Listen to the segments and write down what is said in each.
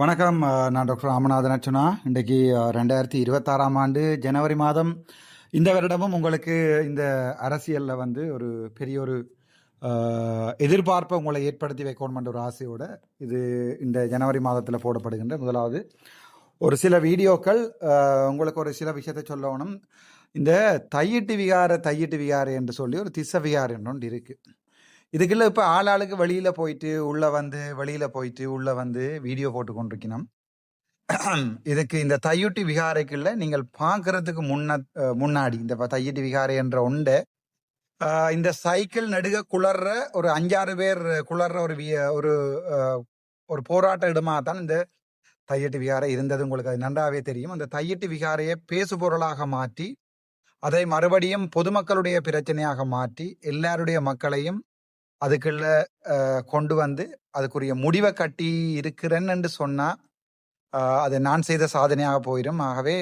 வணக்கம். நான் டாக்டர் ராமநாதன் அர்ச்சுனா. இன்றைக்கு ரெண்டாயிரத்தி இருபத்தாறாம் ஆண்டு ஜனவரி மாதம். இந்த வருடமும் உங்களுக்கு இந்த அரசியலில் வந்து ஒரு பெரிய ஒரு எதிர்பார்ப்பை உங்களை ஏற்படுத்தி வைக்கணுமென்ற ஒரு ஆசையோட இது இந்த ஜனவரி மாதத்தில் போடப்படுகின்ற முதலாவது. ஒரு சில வீடியோக்கள் உங்களுக்கு ஒரு சில விஷயத்தை சொல்லணும். இந்த தையிட்டு விகார தையிட்டு விகாரை என்று சொல்லி ஒரு திச விகாரை ஒன்று இருக்குது இதுக்குள்ள இப்போ ஆளாளுக்கு வெளியில் போயிட்டு உள்ளே வந்து வெளியில் போயிட்டு உள்ளே வந்து வீடியோ போட்டு கொண்டிருக்கணும் இதுக்கு இந்த தையுட்டி விகாரைக்குள்ள நீங்கள் பார்க்கறதுக்கு முன்ன முன்னாடி இந்த தையுட்டி விகாரை என்ற உண்டு இந்த சைக்கிள் நடுக குளர்ற ஒரு அஞ்சாறு பேர் குளர்ற ஒரு வி- ஒரு ஒரு போராட்ட இடமா தான் இந்த தையட்டு விகாரை இருந்தது. உங்களுக்கு அது நன்றாவே தெரியும். அந்த தையட்டு விகாரையை பேசு பொருளாக மாற்றி அதை மறுபடியும் பொதுமக்களுடைய பிரச்சனையாக மாற்றி எல்லாருடைய மக்களையும் அதுக்குள்ள கொண்டு வந்து அதுக்குரிய முடிவை கட்டி இருக்கிறேன்னு என்று சொன்னால் அது நான் செய்த சாதனையாக போயிடும் ஆகவே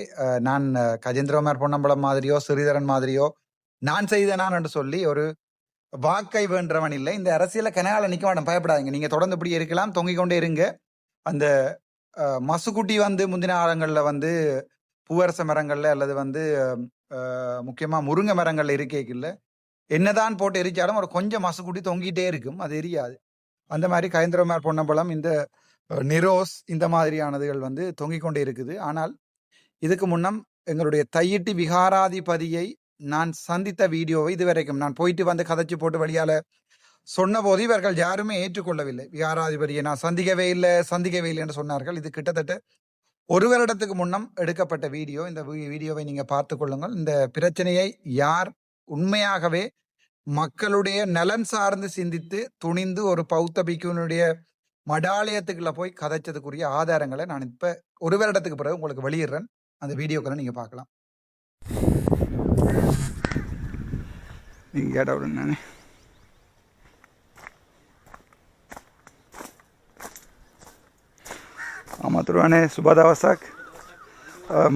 நான் கஜேந்திரகுமார் பொன்னம்பலம் மாதிரியோ ஸ்ரீதரன் மாதிரியோ நான் செய்த நான் என்று சொல்லி ஒரு வாக்கை வேண்டவன் இல்லை. இந்த அரசியல கனகால நிக்க மாட்டேன். பயப்படாதீங்க. நீங்க தொடர்ந்து இப்படி இருக்கலாம். தொங்கிக் கொண்டே இருங்க. அந்த மசுகுட்டி மசுக்குட்டி வந்து முந்தின காலங்கள்ல வந்து பூவரச மரங்கள்ல அல்லது வந்து முக்கியமாக முக்கியமா முருங்கை மரங்கள்ல இருக்கைக்குள்ள என்னதான் போட்டு எரிச்சாலும் ஒரு கொஞ்சம் மசுக்குட்டி தொங்கிட்டே இருக்கும். அது எரியாது. அந்த மாதிரி கயந்திரமார் பொன்னம்பலம் இந்த நிரோஸ் இந்த மாதிரியானதுகள் வந்து தொங்கிக் கொண்டே இருக்குது. ஆனால் இதுக்கு முன்னம் எங்களுடைய தையிட்டி விகாராதிபதியை நான் சந்தித்த வீடியோவை இதுவரைக்கும் நான் போயிட்டு வந்து கதைச்சு போட்டு வழியால சொன்னபோது இவர்கள் யாருமே ஏற்றுக்கொள்ளவில்லை. விகாராதிபதியை நான் சந்திக்கவே இல்லை சந்திக்கவே இல்லை என்று சொன்னார்கள். இது கிட்டத்தட்ட ஒரு வருடத்துக்கு முன்னம் எடுக்கப்பட்ட வீடியோ. இந்த வீடியோவை நீங்க பார்த்து கொள்ளுங்கள். இந்த பிரச்சனையை யார் உண்மையாகவே மக்களுடைய நலன் சார்ந்து சிந்தித்து துணிந்து ஒரு பௌத்த பிக்குனுடைய மடாலயத்துக்குள்ள போய் கதைச்சதுக்குரிய ஆதாரங்களை நான் இப்போ ஒரு வருடத்துக்கு பிறகு உங்களுக்கு வெளியிடுறேன். அந்த வீடியோக்களை நீங்கள் பார்க்கலாம். நீங்கள் இடம் நான் આમાં તો અને સુબા દાવાસાક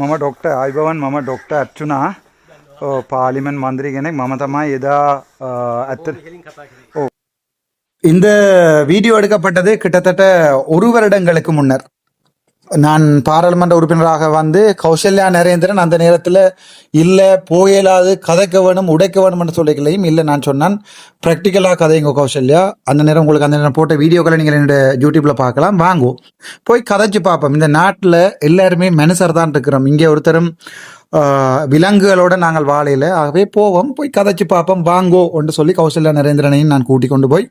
મમા ડૉક્ટર આઈ ભવન મમા ડૉક્ટર පාලිමෙන් මන්දිරි කෙනෙක් මම තමයි එදා අ, ඇත්ත ஓ இந்த வீடியோ எடுக்கப்பட்டது கிட்டத்தட்ட ஒரு வருடங்களுக்கு முன்னர் நான் பாராளுமன்ற உறுப்பினராக வந்து கௌசல்யா நரேந்திரன் அந்த நேரத்தில் இல்லை போயலாது கதைக்க வேணும் உடைக்க வேணும்னு சொல்லிக்கலையும் இல்லை நான் சொன்னான் ப்ராக்டிக்கலாக கதைங்க கௌசல்யா அந்த நேரம் உங்களுக்கு அந்த நேரம் போட்ட வீடியோக்களை நீங்கள் என்னோட யூடியூப்பில் பார்க்கலாம் வாங்குவோம் போய் கதைச்சு பார்ப்போம் இந்த நாட்டில் எல்லாருமே மனுஷர் தான் இருக்கிறோம் இங்கே ஒருத்தரும் ஆஹ், விலங்குகளோட நாங்கள் வாழையில் ஆகவே போவோம் போய் கதைச்சு பார்ப்போம். வாங்கோ என்று சொல்லி கௌசல்யா நரேந்திரனையும் நான் கூட்டிக் கொண்டு போய்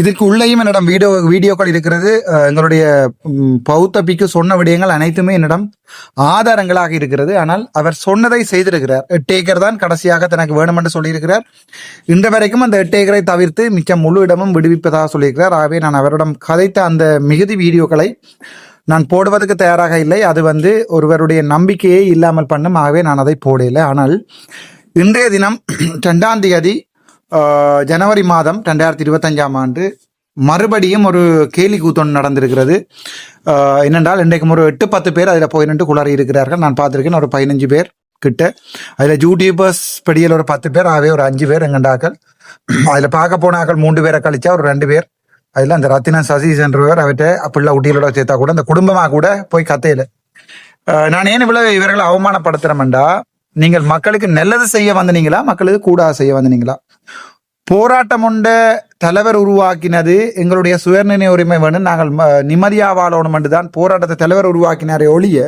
இதற்கு உள்ளேயும் என்னிடம் வீடியோ வீடியோக்கள் இருக்கிறது. எங்களுடைய பௌத்த பிக்கு சொன்ன விடயங்கள் அனைத்துமே என்னிடம் ஆதாரங்களாக இருக்கிறது. ஆனால் அவர் சொன்னதை செய்திருக்கிறார். எட்டு ஏக்கர் தான் கடைசியாக தனக்கு வேணும் என்று சொல்லியிருக்கிறார். இன்று வரைக்கும் அந்த எட்டு ஏக்கரை தவிர்த்து மிச்சம் முழு இடமும் விடுவிப்பதாக சொல்லியிருக்கிறார். ஆகவே நான் அவரிடம் கதைத்த அந்த மிகுதி வீடியோக்களை நான் போடுவதற்கு தயாராக இல்லை. அது வந்து ஒருவருடைய நம்பிக்கையே இல்லாமல் பண்ணும். ஆகவே நான் அதை போடல. ஆனால் இன்றைய தினம் ரெண்டாம் தேதி ஜனவரி மாதம் ரெண்டாயிரத்தி இருபத்தஞ்சாம் ஆண்டு மறுபடியும் ஒரு கேலி கூத்தொன்று நடந்திருக்கிறது. என்னென்றால் இன்றைக்கும் ஒரு எட்டு பத்து பேர் அதில் போய் நின்று குளறி இருக்கிறார்கள். நான் பார்த்துருக்கேன் ஒரு பதினஞ்சு பேர் கிட்ட. அதில் யூடியூபர்ஸ் படியில் ஒரு பத்து பேர் ஆகவே ஒரு அஞ்சு பேர் எங்கண்டாக்கள் அதில் பார்க்க போனாக்கள் மூன்று பேரை கழிச்சா ஒரு ரெண்டு பேர். அதில் அந்த ரத்தின சதீஷ் என்றவர் அவர்கிட்ட அப்படிலாம் உட்டிகளோட சேர்த்தா கூட அந்த குடும்பமாக கூட போய் கத்தையில நான் ஏன் இவ்வளவு இவர்களை அவமானப்படுத்துறேன்டா? நீங்கள் மக்களுக்கு நல்லது செய்ய வந்தனீங்களா? மக்களுக்கு கூடா செய்ய வந்தனீங்களா? போராட்டம் உண்ட தலைவர் உருவாக்கினது எங்களுடைய சுயநிர்ணய உரிமை வேணும். நாங்கள் நிம்மதியாக வாழணும் என்று தான் போராட்டத்தை தலைவர் உருவாக்கினாரே ஒழிய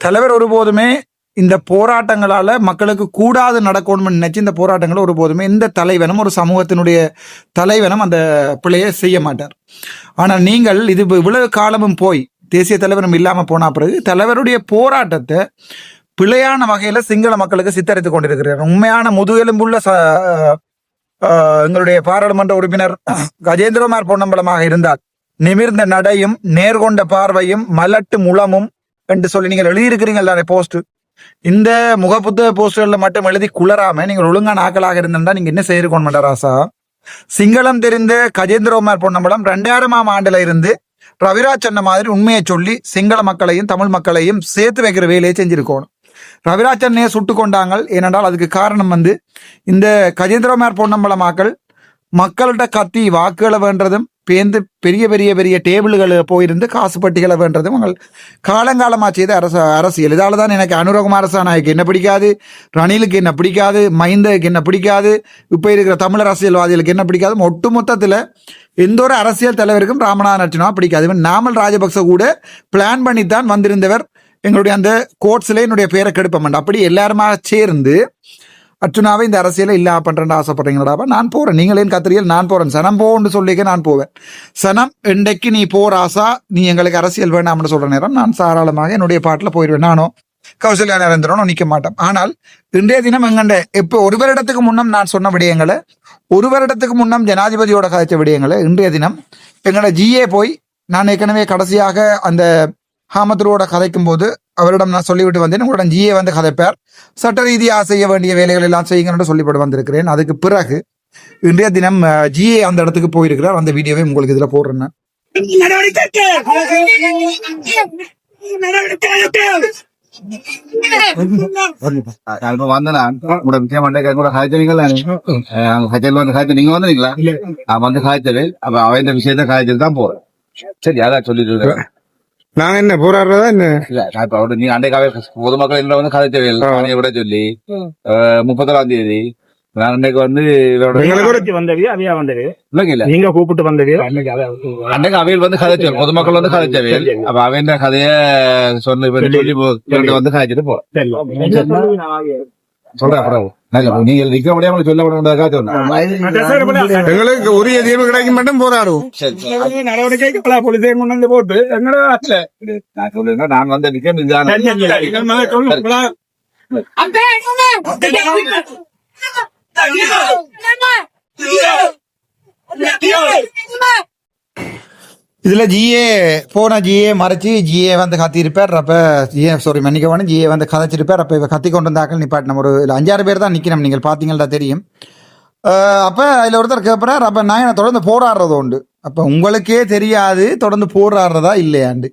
தலைவர் ஒருபோதுமே இந்த போராட்டங்களால மக்களுக்கு கூடாது நடக்கணும்னு நினைச்சு இந்த போராட்டங்களை ஒருபோதுமே இந்த தலைவனும் ஒரு சமூகத்தினுடைய தலைவனும் அந்த பிழையை செய்ய மாட்டார். ஆனால் நீங்கள் இது இவ்வளவு காலமும் போய் தேசிய தலைவரும் இல்லாமல் போன பிறகு தலைவருடைய போராட்டத்தை பிழையான வகையில சிங்கள மக்களுக்கு சித்தரித்துக் கொண்டிருக்கிறார். உண்மையான முதுகெலும்புள்ள ச- எங்களுடைய பாராளுமன்ற உறுப்பினர் கஜேந்திரகுமார் பொன்னம்பலமாக இருந்தால் நிமிர்ந்த நடையும் நேர்கொண்ட பார்வையும் மலட்டு முளமும் என்று சொல்லி நீங்கள் எழுதியிருக்கிறீங்கள் தானே போஸ்ட் இந்த முகப்புத்த போஸ்டர்ல மட்டும் எழுதி குளராம நீங்கள் ஒழுங்கான ஆக்களாக இருந்தா நீங்க என்ன செய்திருக்கோம் மண்டராசா சிங்களம் தெரிந்த கஜேந்திரகுமார் பொன்னம்பலம் ரெண்டாயிரமாம் ஆண்டுல இருந்து ரவிராஜ் சொன்ன மாதிரி உண்மையை சொல்லி சிங்கள மக்களையும் தமிழ் மக்களையும் சேர்த்து வைக்கிற வேலையை செஞ்சிருக்கணும் ரவிராஜ் அண்ணையை சுட்டு கொண்டாங்க ஏனென்றால் அதுக்கு காரணம் வந்து இந்த கஜேந்திரகுமார் பொன்னம்பலமாக்கள் மக்கள்கிட்ட கத்தி வாக்குகளை வேண்டதும் பேந்து பெரிய பெரிய பெரிய டேபிள்கள் போயிருந்து காசு பட்டிகளை வேண்டதும் உங்கள் காலங்காலமாக செய்த அரச அரசியல். இதால் தான் எனக்கு அனுரகுமார சாநாயக்கு என்ன பிடிக்காது ரணிலுக்கு என்ன பிடிக்காது மைந்தக்கு என்ன பிடிக்காது இப்போ இருக்கிற தமிழ் அரசியல்வாதிகளுக்கு என்ன பிடிக்காது ஒட்டுமொத்தத்தில் எந்த ஒரு அரசியல் தலைவருக்கும் ராமநாதன் அர்ச்சனா பிடிக்காது. இவன் நாமல் ராஜபக்ச கூட பிளான் பண்ணித்தான் வந்திருந்தவர். எங்களுடைய அந்த கோர்ட்ஸ்ல என்னுடைய பேரை கெடுப்ப அப்படி எல்லாருமா சேர்ந்து அர்ச்சுனாவே இந்த அரசியலை இல்லா பண்ணுறேன்னு ஆசைப்படுறீங்களாப்பா நான் போகிறேன் நீங்களேன் கத்திரியல் நான் போகிறேன் சனம் போன்னு சொல்லிக்க நான் போவேன். சனம் இன்றைக்கு நீ போகிற ஆசா நீ எங்களுக்கு அரசியல் வேணாம்னு சொல்கிற நேரம் நான் தாராளமாக என்னுடைய பாட்டில் போயிடுவேன் நானும் கௌசல்யா நரேந்திரனும் நிற்க மாட்டோம் ஆனால் இன்றைய தினம் எங்கண்ட இப்போ ஒரு வருடத்துக்கு முன்னம் நான் சொன்ன விடயங்களை ஒரு வருடத்துக்கு முன்னம் ஜனாதிபதியோட கதைச்ச விடயங்களை இன்றைய தினம் எங்களோட ஜிஏ போய் நான் ஏற்கனவே கடைசியாக அந்த ஹாமத்ரோட கதைக்கும் போது அவரிடம் நான் சொல்லிவிட்டு வந்தேன். உங்களிடம் ஜிஏ வந்து கதைப்பார். சட்ட ரீதியாக செய்ய வேண்டிய வேலைகள் எல்லாம் செய்யுங்கன்னு சொல்லிவிட்டு வந்திருக்கிறேன். அதுக்கு பிறகு இன்றைய தினம் ஜிஏ அந்த இடத்துக்கு போயிருக்கிறார். அந்த வீடியோவை உங்களுக்கு இதுல போடுறேன் உங்களோட விஷயம் பண்ண கூட காய்ச்சறீங்களா அங்க காய்ச்சல் வந்து காய்ச்சல் நீங்க வந்தீங்களா நான் வந்து காய்ச்சல் அப்ப அவன் இந்த விஷயத்த காய்ச்சல் தான் போறேன் சரி அதான் சொல்லிட்டு இருக்கேன். நாங்க என்ன போராடுறதா என்ன? நீங்க அன்றைக்காவே பொதுமக்கள் என்ன வந்து காய்ச்சல் நானே விட சொல்லி முப்பத்தொராம் தேதி. நான் அன்னைக்கு வந்து நீங்க கூப்பிட்டு வந்தவி அன்னைக்கு அவையில் வந்து கதைச்சல் பொதுமக்கள் வந்து கதைச்சவையல் அப்ப அவன் கதைய சொன்ன இவரு சொல்லி போ- இவர்கிட்ட வந்து காய்ச்சிட்டு போறேன் சொல்றேன் அப்புறம் நல்ல, நீங்க நிக்க முடியாம சொல்ல முடியாதா சொன்னேன் எங்களுக்கு உரிய தீர்வு கிடைக்கும் மட்டும் போராடுவோம் சரி நடவடிக்கைக்கு பல போலீஸை கொண்டு வந்து போட்டு. எங்களோட நான் சொல்லுங்க நான் வந்த நிக்கம் இதுதான் எங்கள் மேல சொல்லுங்களா இதில் ஜிஏ போன ஜிஏ மறைச்சு ஜிஏ வந்து கத்திருப்பார் அப்போ ஜிஏ சாரி மன்னிக்க வேணும் ஜிஏ வந்து கதைச்சிருப்பார். அப்போ இப்போ கத்தி கொண்டு வந்தாக்கள் நிப்பாட்டினம் ஒரு இல்லை அஞ்சாறு பேர் தான் நிக்கணும். நீங்கள் பார்த்தீங்களா தெரியும். அப்போ அதில் ஒருத்தர் கேட்பறார் அப்போ நான் என்ன தொடர்ந்து போராடுறது உண்டு. அப்போ உங்களுக்கே தெரியாது தொடர்ந்து போராடுறதா இல்லையாண்டு.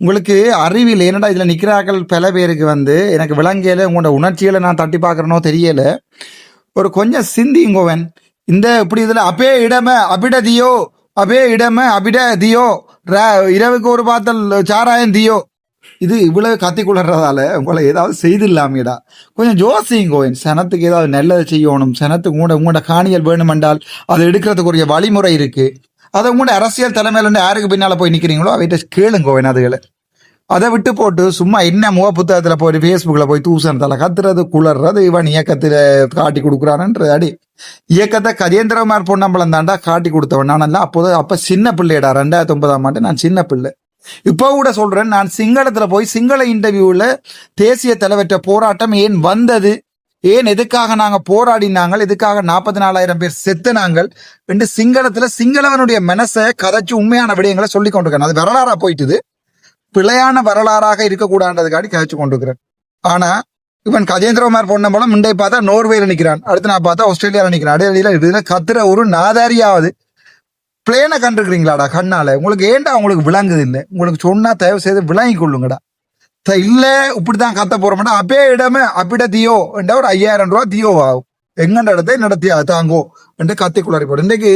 உங்களுக்கு அறிவில் என்னடா இதில் நிற்கிறாக்கள் பல பேருக்கு வந்து. எனக்கு விளங்கியல உங்களோட உணர்ச்சிகளை நான் தட்டி பார்க்குறனோ தெரியலை. ஒரு கொஞ்சம் சிந்திங்கோவன் இந்த இப்படி இதில் அப்பே இடமே அபிடதியோ அபே இடம அபிட தியோ. இரவுக்கு ஒரு பாத்தல் சாராயம் தியோ. இது இவ்வளவு கத்தி குளர்றதால உங்களை ஏதாவது செய்திடலாமேடா கொஞ்சம் ஜோசிங்கோவன் சனத்துக்கு ஏதாவது நல்லதை செய்யணும். சனத்துக்கு உங்களோட உங்களோட காணிகள் வேணுமென்றால் அதை எடுக்கிறதுக்குரிய வழிமுறை இருக்கு. அதை உங்களோட அரசியல் தலைமையில இருந்து யாருக்கு பின்னால போய் நிக்கிறீங்களோ அவைகிட்ட கேளுங்கோவன் அதுகளை. அதை விட்டு போட்டு சும்மா என்ன முக புத்தகத்தில் போய் ஃபேஸ்புக்கில் போய் தூசணத்தில் கத்துறது குளர்றது இவன் இயக்கத்தில் காட்டி கொடுக்குறான்ன்றது அடி. இயக்கத்தை கஜேந்திரகுமார் பொன்னம்பலம் தாண்டா காட்டி கொடுத்தவன். நானல்ல அப்போது அப்போ சின்ன பிள்ளையடா ரெண்டாயிரத்தி ஒன்பதாம் ஆண்டு நான் சின்ன பிள்ளை. இப்போ கூட சொல்றேன் நான் சிங்களத்தில் போய் சிங்கள இன்டர்வியூவில் தேசிய தலைவற்ற போராட்டம் ஏன் வந்தது? ஏன் எதுக்காக நாங்க போராடினாங்கள்? எதுக்காக நாற்பத்தி நாலாயிரம் பேர் செத்துனாங்கள்? என்று சிங்களத்துல சிங்களவனுடைய மனசை கதைச்சு உண்மையான விடயங்களை சொல்லி கொண்டிருக்கேன். அது வரலாறா போயிட்டுது. பிழையான வரலாறாக இருக்கக்கூடாதுக்காடி கதைச்சு கொண்டிருக்கிறேன். ஆனா இவன் கஜேந்திரகுமார் பொன்னம்பலம் முண்டை பார்த்தா நோர்வேல நிற்கிறான் அடுத்து நான் பார்த்தா ஆஸ்திரேலியாவில் நிற்கிறான் அடையாளியில இதில் கத்துற ஒரு நாதாரியாவது. பிளேனை கண்டிருக்கிறீங்களாடா கண்ணால? உங்களுக்கு ஏன்டா உங்களுக்கு விளங்குது இல்லை? உங்களுக்கு சொன்னா தயவு செய்து விளங்கி கொள்ளுங்கடா. த- இல்ல இப்படித்தான் கத்த போற அப்பே இடமே அப்பிட தியோ என்ற ஒரு ஐயாயிரம் ரூபா தியோ ஆகும் எங்கண்ட இடத்தை நடத்தி தாங்கோ என்று கத்தி குளறி போடும் இன்றைக்கு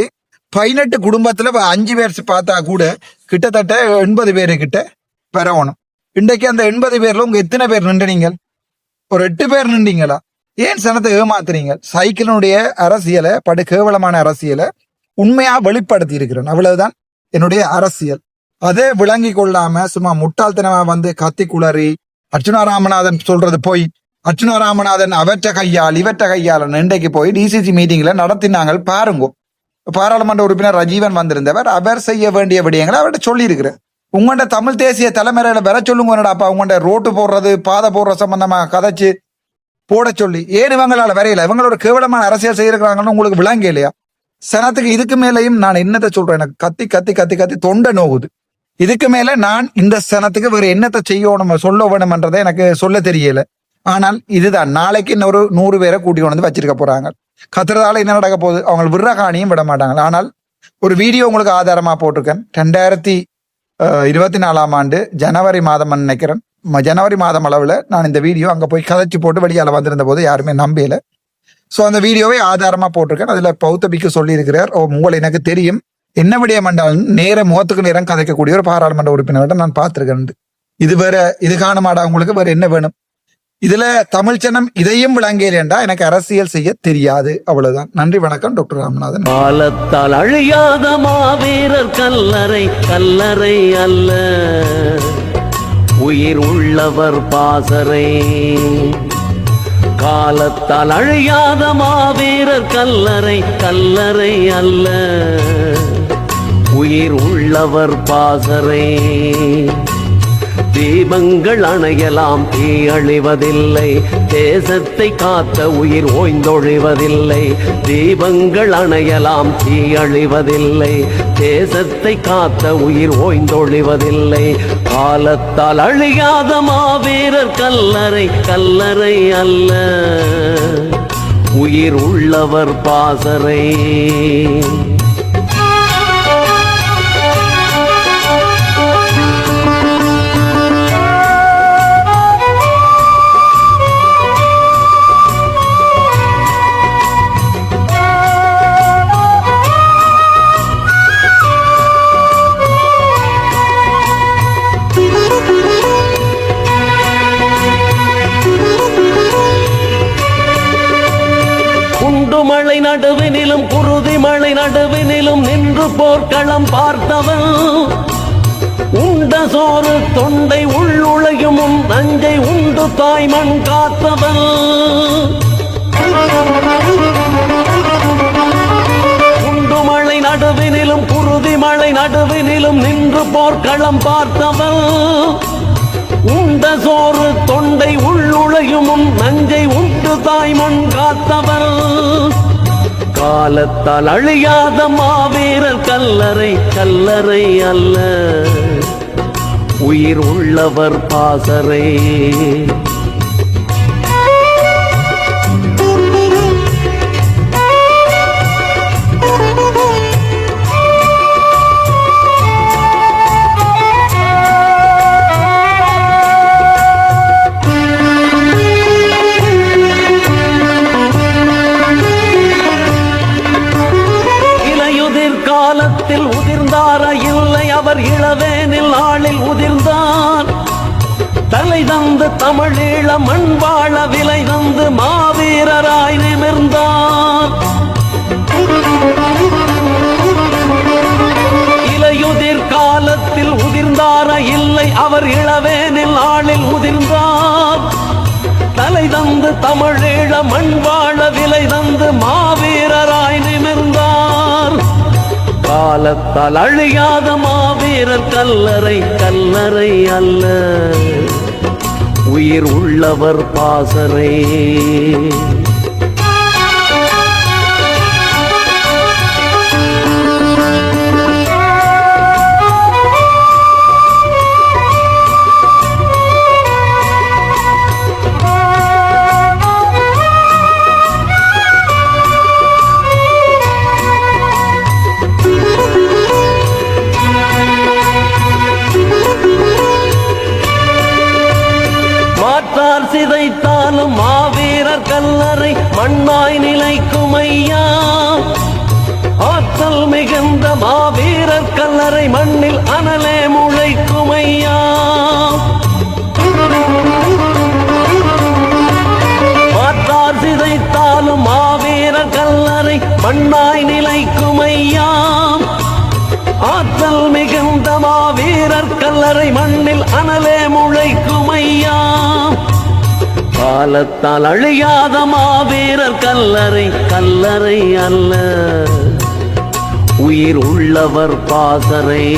பதினெட்டு குடும்பத்துல இப்போ அஞ்சு பேர் பார்த்தா கூட கிட்டத்தட்ட எண்பது பேரு கிட்ட பெறவணும். இன்றைக்கு அந்த எண்பது பேர்ல உங்க எத்தனை பேர் நின்றீங்க ஒரு எட்டு பேர் நின்றீங்களா? ஏன் சனத்தை ஏமாத்துறீங்க? சைக்கிளினுடைய அரசியலை படு கேவலமான அரசியலை உண்மையா வெளிப்படுத்தி இருக்கிறேன். அவ்வளவுதான் என்னுடைய அரசியல். அதே விளங்கி கொள்ளாம சும்மா முட்டாள்தனமா வந்து கத்தி குளறி அர்ச்சுனா ராமநாதன் சொல்றது போய் அர்ச்சுனா ராமநாதன் அவற்ற கையால் இவற்ற கையால் இன்றைக்கு போய் டிசிசி மீட்டிங்ல நடத்தினாங்க. பாருங்க. பாராளுமன்ற உறுப்பினர் ரஜீவன் வந்திருந்தவர் அவர் செய்ய வேண்டிய விடயங்களை அவர்கிட்ட சொல்லியிருக்கிறார். உங்கள்கிட்ட தமிழ் தேசிய தலைமுறையில பெற சொல்லுங்க என்னடாப்பா உங்கள்கிட்ட ரோட்டு போடுறது பாதை போடுற சம்பந்தமா கதைச்சு போட சொல்லி. ஏன் இவங்களால வரையில? இவங்களோட கேவலமான அரசியல் செய்யிருக்கிறாங்கன்னு உங்களுக்கு விளங்க இல்லையா? சனத்துக்கு இதுக்கு மேலேயும் நான் என்னத்தை சொல்றேன்? எனக்கு கத்தி கத்தி கத்தி கத்தி தொண்டை நோகுது. இதுக்கு மேல நான் இந்த சனத்துக்கு வேற என்னத்தை செய்யணும் சொல்ல வேணும்ன்றதை எனக்கு சொல்ல தெரியல. ஆனால் இதுதான். நாளைக்கு இன்னொரு நூறு பேரை கூட்டி கொண்டு வந்து வச்சிருக்க போறாங்க. கத்துறதால என்ன நடக்க போகுது? அவங்க விடுற காணியும் விட மாட்டாங்க. ஆனால் ஒரு வீடியோ உங்களுக்கு ஆதாரமா போட்டிருக்கேன். ரெண்டாயிரத்தி இருபத்தி நாலாம் ஆண்டு ஜனவரி மாதம் நினைக்கிறேன். ஜனவரி மாதம் அளவில் நான் இந்த வீடியோ அங்கே போய் கதைச்சி போட்டு வெளியால் வந்திருந்த போது யாருமே நம்பியலை ஸோ அந்த வீடியோவை ஆதாரமாக போட்டிருக்கேன். அதில் பௌத்தபிக்கு சொல்லியிருக்கிறார். ஓ உங்களை எனக்கு தெரியும். என்ன விடயம் என்றால் நேர முகத்துக்கு நேரம் கதைக்கக்கூடிய ஒரு பாராளுமன்ற உறுப்பினர்கிட்ட நான் பார்த்துருக்கேன் இது வேற இது காணமாடா உங்களுக்கு? வேற என்ன வேணும்? இதுல தமிழ் சனம் இதையும் விளங்கலேண்டா எனக்கு அரசியல் செய்ய தெரியாது. அவ்வளவுதான். நன்றி வணக்கம் டாக்டர் ராமநாதன். காலத்தால் அழியாத மாவீரர் கல்லறை கல்லறை அல்ல. உயிர் உள்ளவர் பாசறை. காலத்தால் அழியாத மாவீரர் கல்லறை கல்லறை அல்ல. உயிர் உள்ளவர் பாசறை. தீபங்கள் அணையலாம் தீ அழிவதில்லை. தேசத்தை காத்த உயிர் ஓய்ந்தொழிவதில்லை. தீபங்கள் அணையலாம் தீ அழிவதில்லை. தேசத்தை காத்த உயிர் ஓய்ந்தொழிவதில்லை. காலத்தால் அழியாத மாவீரர் கல்லறை கல்லறை அல்ல. உயிர் உள்ளவர் பாசறை. குண்டு மழை நடுவினிலும் குருதி மழை நடுவினிலும் நின்று போர்க்களம் பார்த்தவன். உண்ட சோறு தொண்டை உள்ளுழையும் நஞ்சை உண்டு தாய்மண் காத்தவன். குண்டு மழை நடுவினிலும் குருதி மழை நடுவினிலும் நின்று போர்க்களம் பார்த்தவன். உண்ட சோறு தொண்டை உள்ளுழையுமும் நஞ்சை உண்டு தாய்மண் காத்தவர் காலத்தால் அழியாத மாவீரர் கல்லறை கல்லறை அல்ல. உயிர் உள்ளவர் பாசரே தமிழீழ மண் வாழ விலை தந்து மாவீரராய் நிமிர்ந்தார். இலையுதிர் காலத்தில் உதிர்ந்தார இல்லை அவர் இளவேனில் ஆளில் உதிர்ந்தார். தலை தந்து தமிழீழ மண் வாழ விலை தந்து மாவீரராய் நிமிர்ந்தார். காலத்தால் அழியாத மாவீரர் கல்லறை கல்லறை அல்ல. உயிர் உள்ளவர் பாசரே. மண்ணாய் நிலைக்கும் ஐயா ஆற்றல் மிகுந்த மாவீரர் கல்லறை மண்ணில் அனலே முளைக்கும் ஐயா மாற்றார் சிதைத்தாலும் மாவீரர் கல்லறை மண்ணாய் நிலைக்கும் ஐயா ஆற்றல் மிகுந்த மாவீரர் கல்லறை மண்ணில் அனலே முளைக்கும் ஐயா காலத்தால் அழியாத மாவீரர் கல்லறை கல்லறை அல்ல. உயிர் உள்ளவர் பாசறை.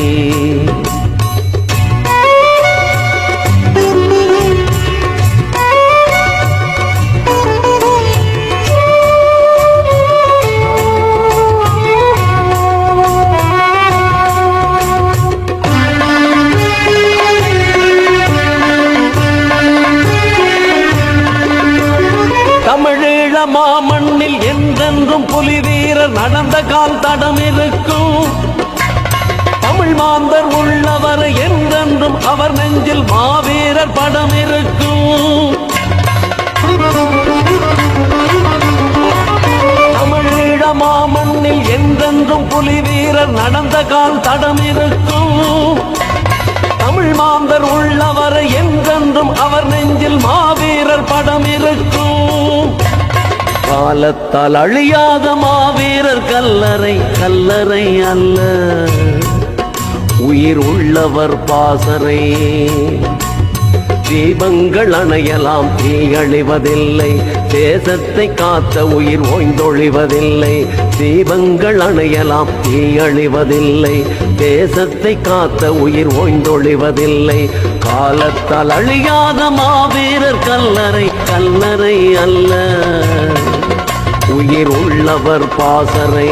கால் தடம் இருக்கும் தமிழ் மாந்தர் உள்ளவர் என்றென்றும் அவர் நெஞ்சில் மாவீரர் படம் இருக்கும் காலத்தால் அழியாத மாவீரர் கல்லறை கல்லறை அல்ல. உயிர் உள்ளவர் பாசரே தீபங்கள் அணையலாம் தீயழிவதில்லை தேசத்தை காத்த உயிர் ஓய்ந்தொழிவதில்லை. தீபங்கள் அணையலாம் தீயழிவதில்லை தேசத்தை காத்த உயிர் ஓய்ந்தொழிவதில்லை. காலத்தால் அழியாத மாவீரர் கல்லறை கல்லறை அல்ல. உயிர் உள்ளவர் பாசறை.